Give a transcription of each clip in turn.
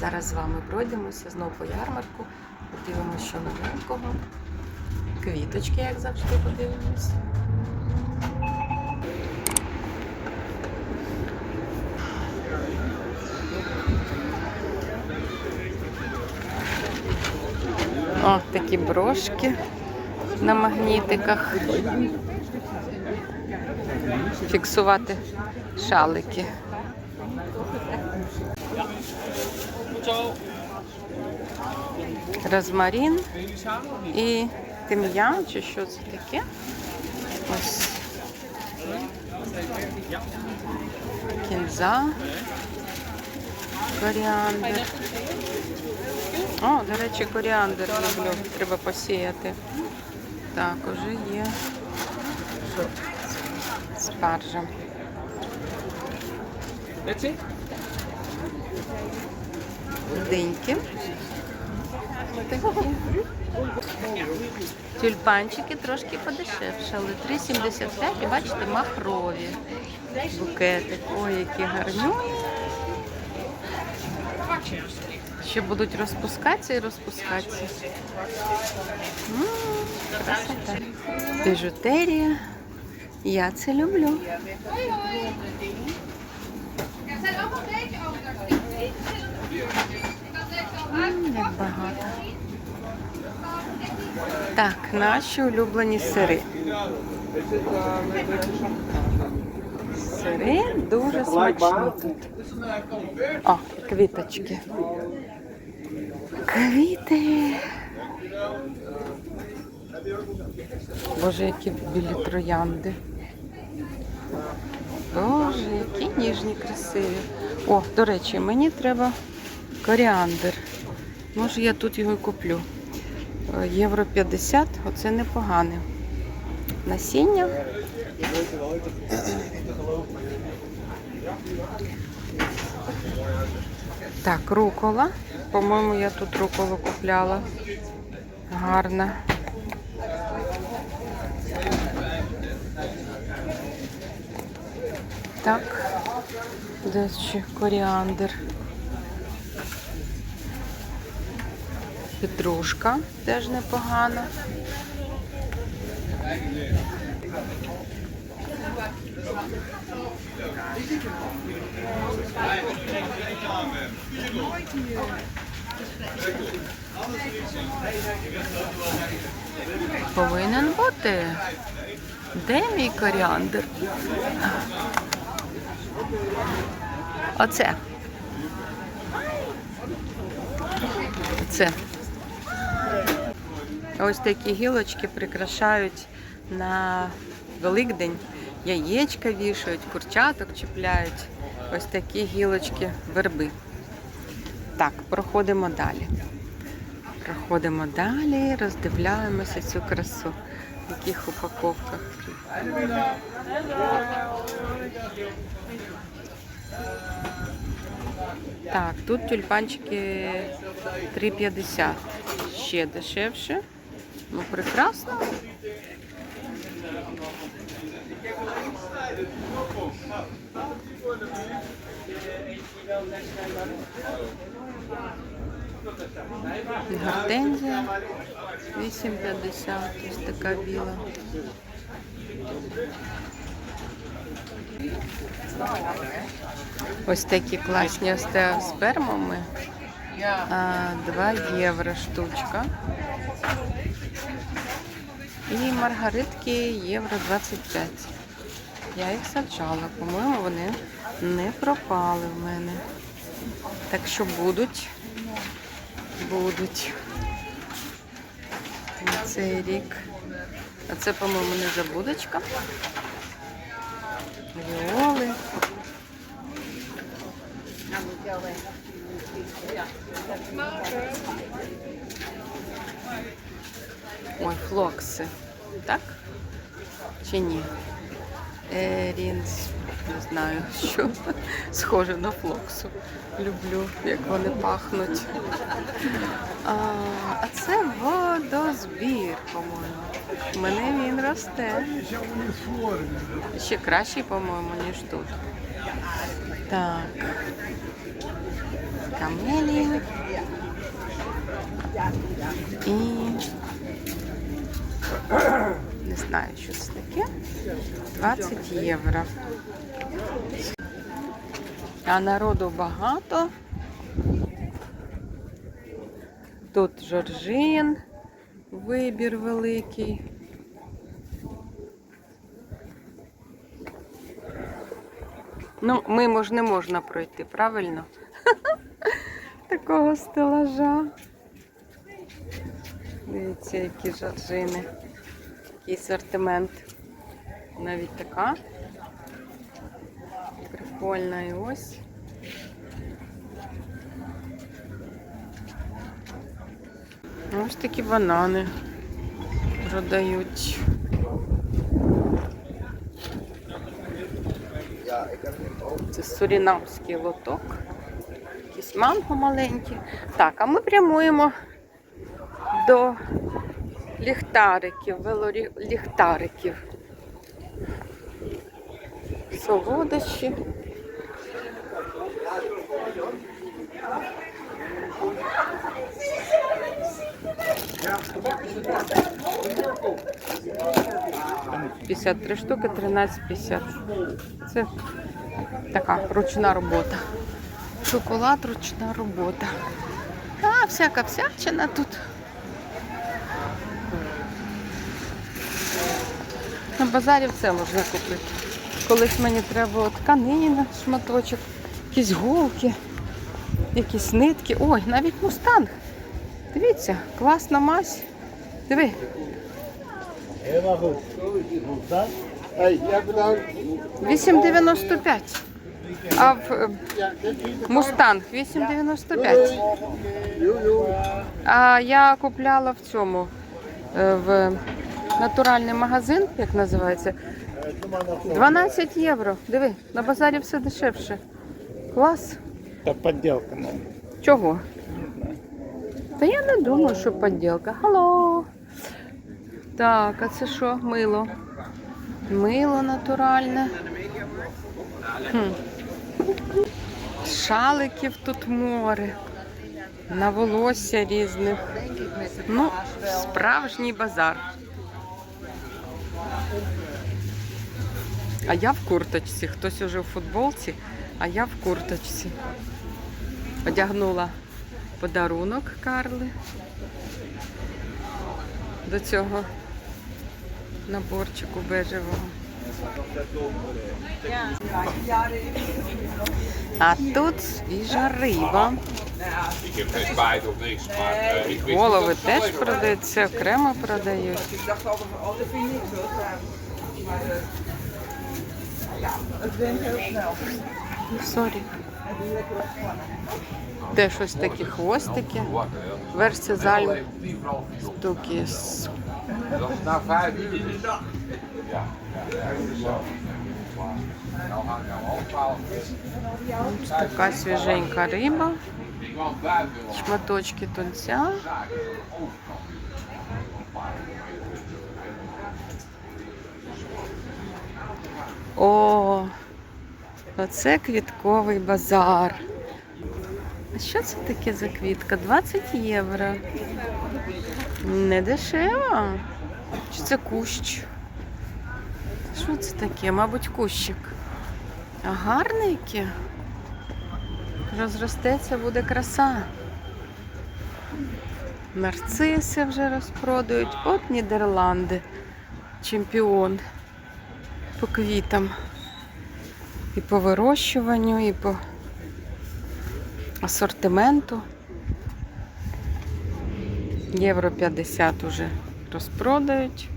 Зараз з вами пройдемося знову по ярмарку, подивимося, що новенького. Квіточки, як завжди, подивимось. О, такі брошки на магнітиках. Фіксувати шалики. Розмарин і тим'ян, чи що це таке? Ось. Кінза. Коріандр. О, до речі, коріандр люблю. Треба посіяти. Так, уже є. Спаржа. Диньки. Тюльпанчики трошки подешевшали. 3,75 і бачите, махрові букети. Ой, які гарні. Ще будуть розпускатися і розпускатися. Красота. Біжутерія. Я це люблю. Як багато. Так, наші улюблені сири. Сири дуже смачні тут. О, квіточки. Квіти. Боже, які білі троянди. Боже, які ніжні, красиві. О, до речі, мені треба коріандр. Може, я тут його і куплю. Е, Євро 50, оце непогане. Насіння. Так, рукола. По-моєму, я тут руколу купляла. Гарна. Так, де ще коріандр. Петрушка теж непогана. Повинен бути. Де мій коріандр? Оце. Оце. Ось такі гілочки прикрашають на Великдень. Яєчка вішають, курчаток чіпляють. Ось такі гілочки верби. Так, проходимо далі. Проходимо далі, роздивляємося цю красу. В яких упаковках. Так, тут тюльпанчики 3,50. Ще дешевше. Ну, прекрасно. Гортензія 8,50. Ось така біла. Ось такі класні остеоспермами. 2 євро штучка. І маргаритки євро 25. Я їх саджала, по-моєму, вони не пропали в мене. Так що будуть. Будуть. На цей рік. А це, по-моєму, не забудочка. Віоли. Ой, флокси. Так? Чи ні? Ерінс. Не знаю, що схоже на флоксу. Люблю, як вони пахнуть. А, а це водозбір, по-моєму. У мене він росте. Ще кращий, по-моєму, ніж тут. Так. камелія. І не знаю, що це таке. 20 євро. А народу багато. Тут Жоржин, вибір великий. Ну, мимо ж не можна пройти, правильно? Такого стелажа. Дивіться, які жоржини. Який асортимент. Навіть така. Прикольна і ось. Ось такі банани продають. Це сурінамський лоток. Якісь манго маленькі. Так, а ми прямуємо до ліхтариків, велоліхтариків. Солодощі. П'ятдесят три штуки, 13,50. Це така ручна робота. Шоколад ручна робота. А, всяка всячина тут. На базарі все можна купити. Колись мені треба було тканина, шматочок, якісь голки, якісь нитки. Ой, навіть мустанг. Дивіться, класна мазь. Диви, ja, bedankt. 8,95. А в е, мустанг 8,95. А я купляла в цьому е, в натуральний магазин, як називається, 12 євро. Диви, на базарі все дешевше. Клас. Та подделка, ну. Чого? Та я не думаю, що поділка. Алло. Так, а це що? Мило. Мило натуральне. Хм. Шаликів тут море. На волосся різних. Ну, справжній базар. А я в курточці. Хтось уже в футболці, а я в курточці. Одягнула подарунок Карли до цього наборчику бежевого. А тут свіжа риба. Голови теж продаються, окремо продають. Сорі. Де щось такі хвостики. was. Wakker, hè. Версія Wel заль even tien О, оце квітковий базар. А що це таке за квітка? 20 євро. Не дешево. Чи це кущ? Що це таке? Мабуть, кущик. А гарне яке. Розростеться, буде краса. Нарциси вже розпродають. От Нідерланди. Чемпіон по квітам. І по вирощуванню, і по асортименту. Євро 50 уже розпродають.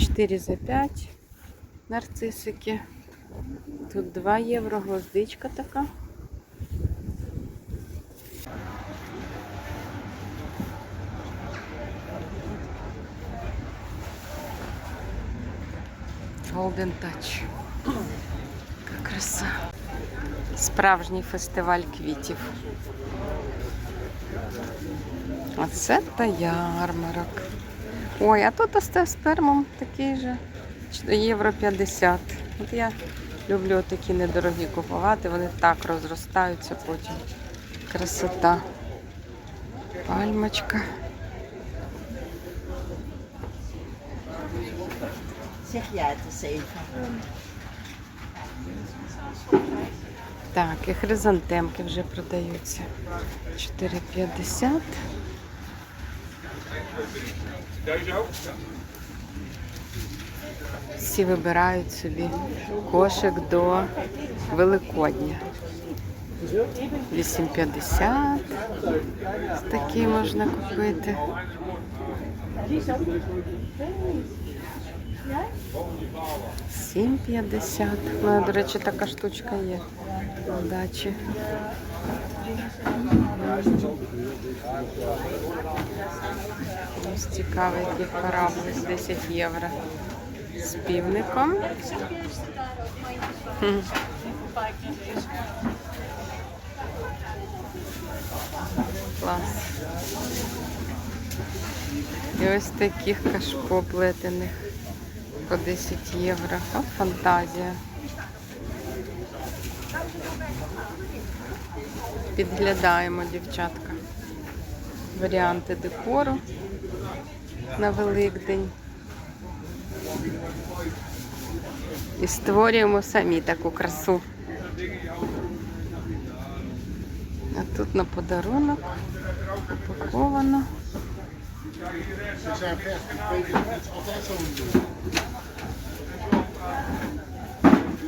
4 за 5 нарцисики. Тут 2 євро, гвоздичка така. Golden Touch. Яка краса. Справжній фестиваль квітів. А це та ярмарок. Ой, а тут пермом такий же. Євро 50. От я люблю такі недорогі купувати, вони так розростаються потім. красота. Пальмочка. Zeg jij het eens even. Так, і хризантемки вже продаються. 4,50. Всі вибирають собі кошик до Великодня. 8,50. Такі можна купити. Сім п'ятдесят. Ну, до речі, така штучка є на дачі. Ось цікавий який корабль з 10 євро. З півником. Клас. І ось таких кашпо плетених по 10 євро. О, фантазія. Підглядаємо, дівчатка. Варіанти декору на Великдень. І створюємо самі таку красу. А тут на подарунок упаковано.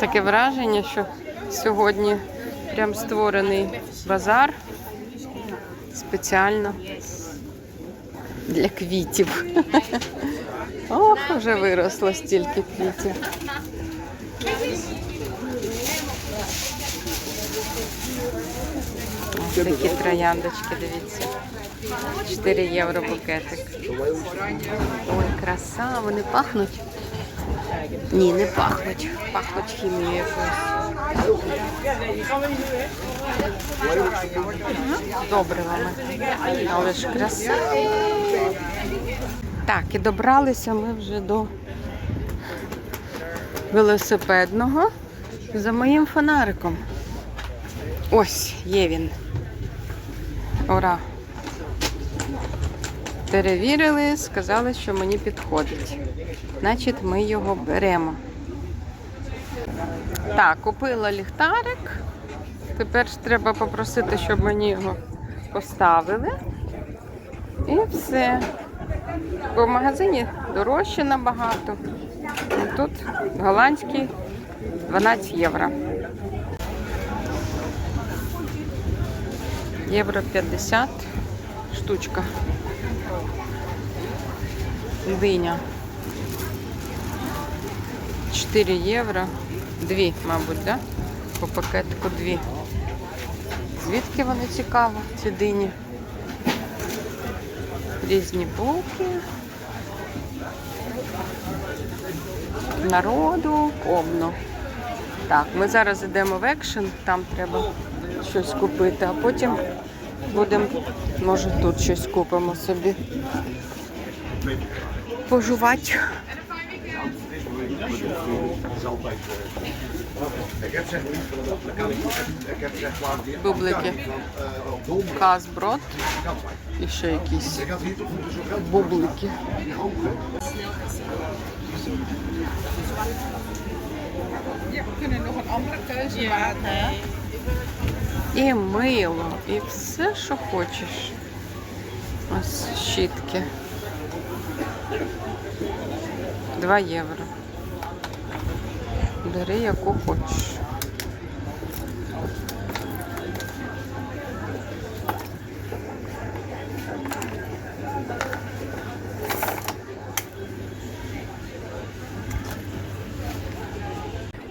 Таке враження, що сьогодні прям створений базар спеціально для квітів. Ох, вже виросло стільки квітів. Ось такі трояндочки, дивіться. 4 євро букетик. Ой, краса, вони пахнуть. Ні, не пахнуть. Пахнуть хімією якоюсь. Добривами. Але ж краса. Так, і добралися ми вже до велосипедного за моїм фонариком. Ось, є він. Ура! Перевірили, сказали, що мені підходить. Значить, ми його беремо. Так, купила ліхтарик. Тепер треба попросити, щоб мені його поставили. І все. Бо в магазині дорожче набагато. А Тут голландський 12 євро. Євро 50 штучка. Диня. 4 євро. Дві, мабуть, да? По пакетику дві. Звідки вони цікаво, ці дині? Різні булки. Народу повно. Так, ми зараз йдемо в екшен, там треба щось купити, а потім будемо, може, тут щось купимо собі. Пожувати. Бублики. Казброд і ще якісь бублики. І мило, і все, що хочеш. Ось щітки. 2 євро. Бери яку хочеш.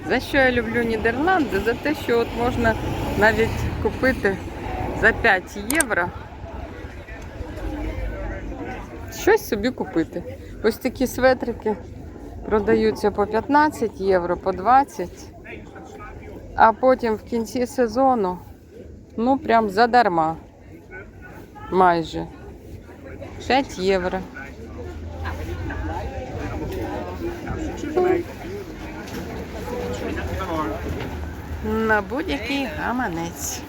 За що я люблю Нідерланди? За те, що от можна навіть купити за 5 євро. Щось собі купити. Ось такі светрики продаються по 15 євро, по 20. А потім в кінці сезону, ну прям задарма. Майже. 5 євро. На будь-який гаманець.